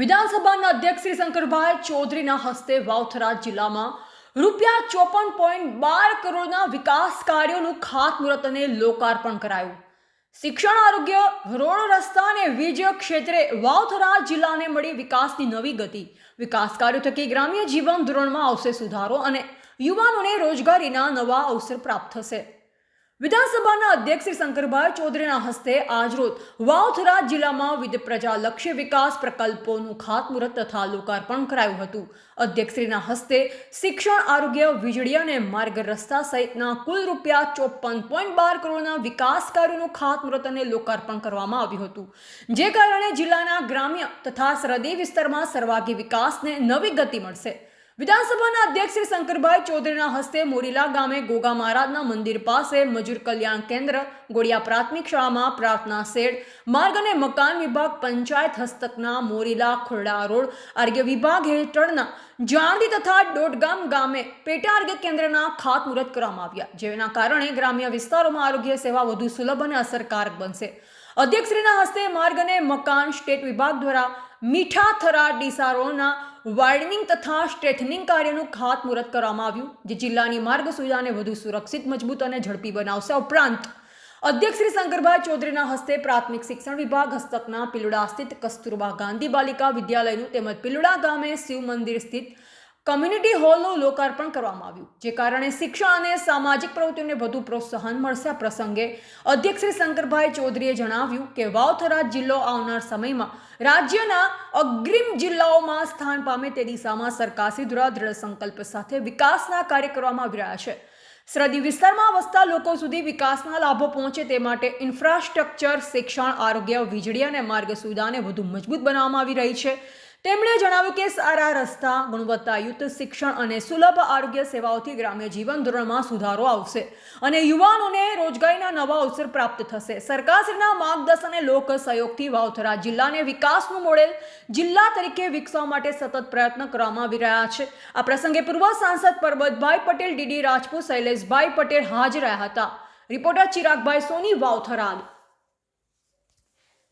વિધાનસભાના અધ્યક્ષ શ્રી શંકરભાઈ ચૌધરીના હસ્તે વાવથરા જિલ્લામાં રૂપિયા ચોપન પોઈન્ટ બાર કરોડના વિકાસ કાર્યોનું ખાતમુહૂર્ત અને લોકાર્પણ કરાયું. શિક્ષણ, આરોગ્ય, રોડ, રસ્તા અને વીજ ક્ષેત્રે વાવથરા જિલ્લાને મળી વિકાસની નવી ગતિ. વિકાસ કાર્યો થકી ગ્રામ્ય જીવન ધોરણમાં આવશે સુધારો અને યુવાનોને રોજગારીના નવા અવસર પ્રાપ્ત થશે. વિધાનસભાના અધ્યક્ષ શ્રી શંકરભાઈ ચૌધરીના હસ્તે આજરોજ વાવથરા જિલ્લામાં વિવિધ પ્રજાલક્ષી વિકાસ પ્રકલ્પોનું ખાતમુહૂર્ત તથા લોકાર્પણ કરાયું હતું. અધ્યક્ષશ્રીના હસ્તે શિક્ષણ, આરોગ્ય, વીજળી અને માર્ગ રસ્તા સહિતના કુલ રૂપિયા ચોપન પોઈન્ટ બાર કરોડના વિકાસ કાર્યોનું ખાતમુહૂર્ત અને લોકાર્પણ કરવામાં આવ્યું હતું. જે કારણે જિલ્લાના ગ્રામ્ય તથા સરહદી વિસ્તારમાં સર્વાગી વિકાસને નવી ગતિ મળશે. વિધાનસભાના અધ્યક્ષ શ્રી શંકરભાઈ ચૌધરીના હસ્તે મોરીલા ગામે ગોગા મહારાજના મંદિર પાસે મજૂર કલ્યાણ કેન્દ્ર, ગોળિયા પ્રાથમિક શાળામાં પ્રાર્થના શેડ, માર્ગ અને મકાન વિભાગ પંચાયત હસ્તકના મોરીલા ખોરડા રોડ, આરોગ્ય વિભાગ હેઠળના જાણદી તથા દોડગામ ગામે પેટા આરોગ્ય કેન્દ્રના ખાતમુહૂર્ત કરવામાં આવ્યા, જેના કારણે ગ્રામ્ય વિસ્તારોમાં આરોગ્ય સેવા વધુ સુલભ અને અસરકારક બનશે. અધ્યક્ષશ્રીના હસ્તે માર્ગ અને મકાન સ્ટેટ વિભાગ દ્વારા મીઠા થરા ડીસારોના વાર્ડનિંગ તથા સ્ટ્રેથનિંગ કાર્યનું ખાતમુહૂર્ત કરવામાં આવ્યું, જે જિલ્લાની માર્ગ સુવિધાને વધુ સુરક્ષિત, મજબૂત અને ઝડપી બનાવશે. ઉપરાંત, અધ્યક્ષ શ્રી શંકરભાઈ ચૌધરીના હસ્તે પ્રાથમિક શિક્ષણ વિભાગ, હસ્તકના પિલુડા સ્થિત કસ્તુરબા ગાંધી બાલિકા વિદ્યાલયનું તેમજ પિલુડા ગામે શિવ મંદિર સ્થિત કમ્યુનિટી હોલનું લોકાર્પણ કરવામાં આવ્યું, જે કારણે શિક્ષણ અને સામાજિક પ્રવૃત્તિઓને વધુ પ્રોત્સાહન મળશે. આ પ્રસંગે અધ્યક્ષ શ્રી શંકરભાઈ ચૌધરીએ જણાવ્યું કે વાવથરા જિલ્લો આવનાર સમયમાં રાજ્યના અગ્રીમ જિલ્લાઓમાં સ્થાન પામે તે દિશામાં સરકારશ્રી દ્વારા દ્રઢ સંકલ્પ સાથે વિકાસના કાર્ય કરવામાં આવી રહ્યા છે. સરહદી વિસ્તારમાં વસતા લોકો સુધી વિકાસના લાભો પહોંચે તે માટે ઇન્ફ્રાસ્ટ્રક્ચર, શિક્ષણ, આરોગ્ય, વીજળી અને માર્ગ સુવિધાને વધુ મજબૂત બનાવવામાં આવી રહી છે. તેમણે જણાવ્યું કે સારા રસ્તા ગુણવત્તાયુક્ત શિક્ષણ અને સુલભ આરોગ્ય સેવાઓથી ગ્રામ્ય જીવન ધોરણમાં સુધારો આવશે અને યુવાનોને રોજગારીના નવા અવસર પ્રાપ્ત થશે. સરકારશ્રીના માર્ગદર્શન અને લોક સહયોગથી વાવથરા જિલ્લાને વિકાસનું મોડેલ જિલ્લા તરીકે વિકસાવવા માટે સતત પ્રયત્ન કરવામાં આવી રહ્યા છે. આ પ્રસંગે પૂર્વ સાંસદ પરબતભાઈ પટેલ, ડીડી રાજપૂત, શૈલેષભાઈ પટેલ હાજર રહ્યા હતા. રિપોર્ટર ચિરાગભાઈ સોની વાવથરાદ